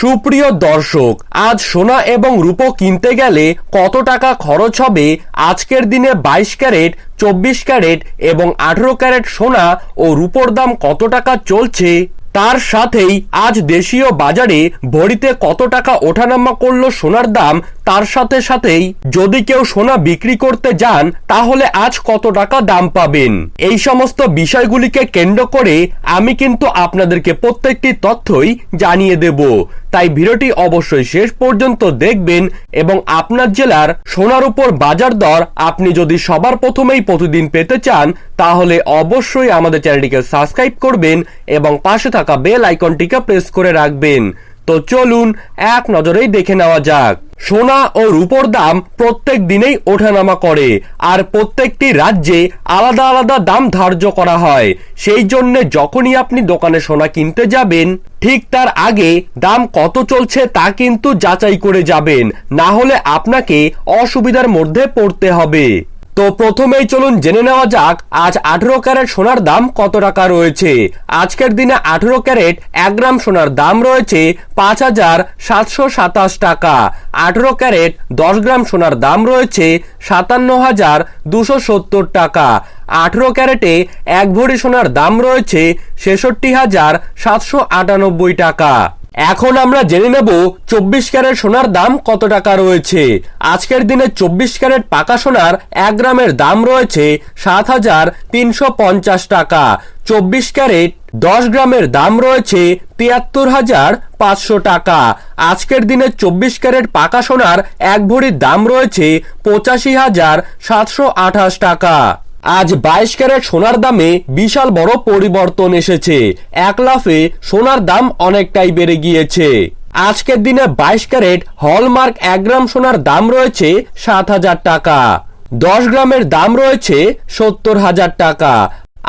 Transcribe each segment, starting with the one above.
সুপ্রিয় দর্শক, আজ সোনা এবং রূপো কিনতে গেলে কত টাকা খরচ হবে? আজকের দিনে বাইশ ক্যারেট, চব্বিশ ক্যারেট এবং আঠেরো ক্যারেট সোনা ও রূপোর দাম কত টাকা চলছে? তার সাথেই আজ দেশীয় বাজারে ভরিতে কত টাকা ওঠানামা করল সোনার দাম তার সাথে সাথেই যদি কেউ সোনা বিক্রি করতে যান, তাহলে আজ কত টাকা দাম পাবেন? এই সমস্ত বিষয়গুলিকে কেন্দ্র করে আমি কিন্তু আপনাদেরকে প্রত্যেকটি তথ্যই জানিয়ে দেব। তাই ভিডিওটি অবশ্যই শেষ পর্যন্ত দেখবেন এবং আপনার জেলার সোনার উপর বাজার দর আপনি যদি সবার প্রথমেই প্রতিদিন পেতে চান, তাহলে অবশ্যই আমাদের চ্যানেলটিকে সাবস্ক্রাইব করবেন এবং পাশে থাকা বেল আইকনটিকে প্রেস করে রাখবেন। তো চলুন, এক নজরেই দেখে নেওয়া যাক। সোনা ও রূপোর দাম প্রত্যেক দিনেই ওঠানামা করে, আর প্রত্যেকটি রাজ্যে আলাদা আলাদা দাম ধার্য করা হয়। সেই জন্য যখনই আপনি দোকানে সোনা কিনতে যাবেন, ঠিক তার আগে দাম কত চলছে তা কিন্তু যাচাই করে যাবেন। না হলে আপনাকে অসুবিধার মধ্যে পড়তে হবে। তো প্রথমেই চলুন জেনে নেওয়া যাক, আজ আঠেরো ক্যারেট সোনার দাম কত টাকা রয়েছে। আজকের দিনে আঠেরো ক্যারেট এক গ্রাম সোনার দাম রয়েছে পাঁচ হাজার সাতশো সাতাশ টাকা। আঠেরো ক্যারেট দশ গ্রাম সোনার দাম রয়েছে সাতান্ন হাজার দুশো সত্তর টাকা। আঠেরো ক্যারেটে এক ভরি সোনার দাম রয়েছে ছেষট্টি হাজার সাতশো আটানব্বই টাকা। এখন আমরা জেনে নেব চব্বিশ ক্যারেট সোনার দাম কত টাকা রয়েছে। আজকের দিনে চব্বিশ ক্যারেট পাকা সোনার এক গ্রামের দাম রয়েছে সাত হাজার তিনশো পঞ্চাশ টাকা। চব্বিশ ক্যারেট দশ গ্রামের দাম রয়েছে তিয়াত্তর হাজার পাঁচশো টাকা। আজকের দিনে চব্বিশ ক্যারেট পাকা সোনার এক ভরির দাম রয়েছে পঁচাশি হাজার সাতশো আঠাশ টাকা। আজ বাইশ ক্যারেট সোনার দামে বিশাল বড় পরিবর্তন এসেছে। এক লাফে সোনার দাম অনেকটাই বেড়ে গিয়েছে। আজকের দিনে বাইশ ক্যারেট হলমার্ক এক গ্রাম সোনার দাম রয়েছে সাত হাজার টাকা। দশ গ্রামের দাম রয়েছে সত্তর হাজার টাকা।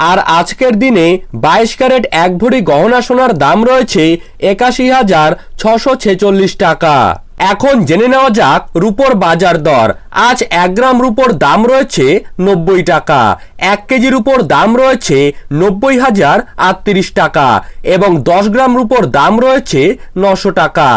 আর আজকের দিনে বাইশ ক্যারেট এক ভরি গহনা সোনার দাম রয়েছে একাশি হাজার ছশো ছেচল্লিশ টাকা। এখন জেনে নেওয়া যাক রুপোর বাজার দর। আজ এক গ্রাম রুপোর দাম রয়েছে নব্বই টাকা। এক কেজির উপর দাম রয়েছে নব্বই হাজার আটত্রিশ টাকা এবং দশ গ্রাম রুপোর দাম রয়েছে নশো টাকা।